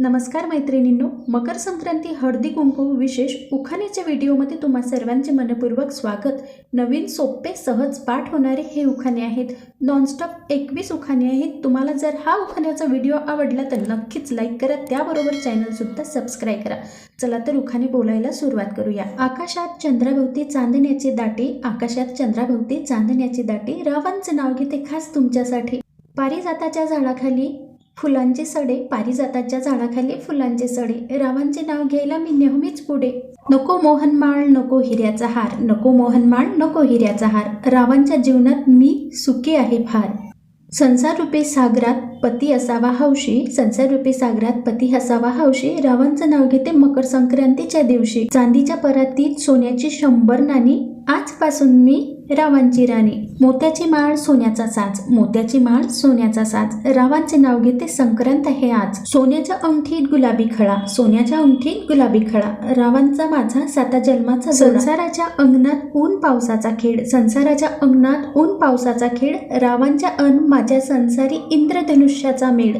नमस्कार मैत्रिणींनो मकर संक्रांती हळदी कुंकू विशेष उखाण्याच्या व्हिडिओमध्ये तुम्हा सर्वांचे मनपूर्वक स्वागत. नवीन सोपे सहज पाठ होणारे हे उखाणे आहेत. नॉनस्टॉप एकवीस उखाणे आहेत. तुम्हाला जर हा उखाण्याचा व्हिडिओ आवडला तर नक्कीच लाईक करा. त्याबरोबर चॅनलसुद्धा सबस्क्राईब करा. चला तर उखाणे बोलायला सुरुवात करूया. आकाशात चंद्राभोवती चांदण्याचे दाटे आकाशात चंद्राभोवती चांदण्याचे दाटे. रावांचे नाव घेते खास तुमच्यासाठी. पारिजाताच्या झाडाखाली फुलांचे सडे पारिजाताच्या झाडाखाली फुलांचे सडे. रावांचे नाव घ्यायला मी नेहमीच पुढे. नको मोहनमाळ नको हिऱ्याचा हार. नको मोहनमाळ नको हिऱ्याचा हार. रावांच्या जीवनात मी सुखी आहे फार. संसाररूपी सागरात पती असावा हौशी. संसाररूपी सागरात पती असावा हौशी. रावांचं नाव घेते मकर संक्रांतीच्या दिवशी. चांदीच्या परातीत सोन्याची शंभर नाणी. आजपासून मी रावांची राणी. मोत्याची माळ सोन्याचा साज. मोत्याची माळ सोन्याचा साज. रावांचे नाव घेते संक्रांत हे आज. सोन्याच्या अंगठीत गुलाबी खळा. सोन्याच्या अंगठीत गुलाबी खळा. रावांचा माझा साता जन्माचा संसाराच्या अंगणात ऊन पावसाचा खेळ. संसाराच्या अंगणात ऊन पावसाचा खेळ. रावांच्या अन माझ्या संसारी इंद्रधनुष्याचा मेळ.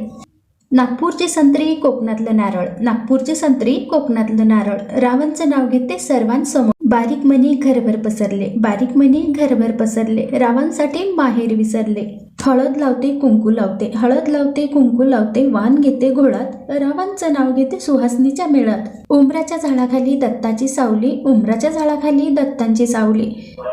नागपूरची संत्री कोकणातलं नारळ. नागपूरची संत्री कोकणातलं नारळ. रावांचं नाव घेते सर्वांसमोर. बारीक मनी घरभर पसरले. बारीक मनी घरभर पसरले. रावांसाठी माहेर विसरले. हळद लावते कुंकू लावते. हळद लावते कुंकू लावते वाण घेते घोळात. रावांचं नाव घेते सुहासनीच्या मेळात. उमराच्या झाडाखाली दत्ताची सावली उमराच्या झाडाखाली दत्तांची सावली.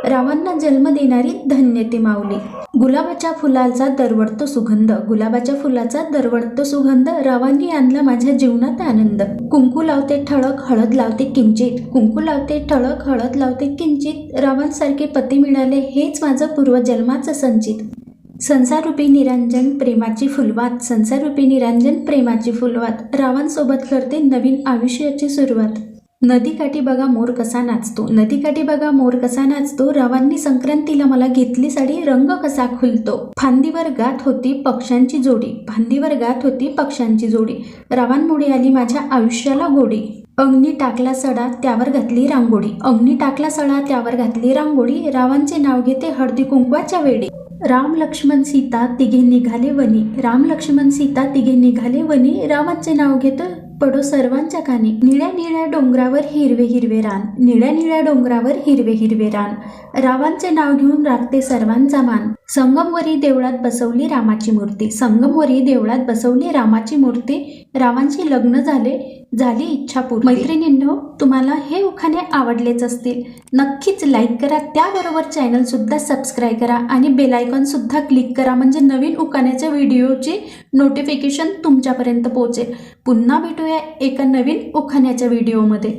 रावांना जन्म देणारी धन्य ती मावली गुलाबाच्या फुलाचा दरवडतो सुगंध. गुलाबाच्या फुलाचा दरवडतो सुगंध. रावांनी आणला माझ्या जीवनात आनंद. कुंकू लावते ठळक हळद लावते किंचित. कुंकू लावते ठळक हळद लावते किंचित. रावांसारखे पती मिळाले हेच माझं पूर्वजन्माचं संचित. संसारूपी निरंजन प्रेमाची फुलवात. संसारूपी निरंजन प्रेमाची फुलवात. रावांसोबत करते नवीन आयुष्याची सुरुवात. नदीकाठी बघा मोर कसा नाचतो. नदीकाठी बघा मोर कसा नाचतो. रावांनी संक्रांतीला मला घेतली साडी रंग कसा खुलतो. फांदीवर गात होती पक्ष्यांची जोडी. फांदीवर गात होती पक्ष्यांची जोडी. रावांमुळे आली माझ्या आयुष्याला गोडी. अग्नी टाकला सडा त्यावर घातली रांगोळी. अग्नी टाकला सडा त्यावर घातली रांगोळी. रावांचे नाव घेते हळदी कुंकवाच्या वेळी. राम लक्ष्मण सीता तिघे निघाले वनी राम लक्ष्मण सीता तिघे निघाले वनी रामाचे नाव घेतं पडो सर्वांच्या कानी. निळ्या निळ्या डोंगरावर हिरवे हिरवे रान. निळ्या निळ्या डोंगरावर हिरवे हिरवे रान. रावांचे नाव घेऊन राखते सर्वांचा मान. संगमवरी देवळात बसवली रामाची मूर्ती. संगमवरी देवळात बसवली रामाची मूर्ती. रावांची लग्न झाले झाली इच्छा पूर्ण. मैत्रिणींनो तुम्हाला हे उखाणे आवडलेच असतील. नक्कीच लाईक करा. त्याबरोबर चॅनलसुद्धा सबस्क्राईब करा आणि बेलायकॉनसुद्धा क्लिक करा. म्हणजे नवीन उखाण्याच्या व्हिडिओची नोटिफिकेशन तुमच्यापर्यंत पोहोचेल. पुन्हा भेटूया एका नवीन उखाण्याच्या व्हिडिओमध्ये.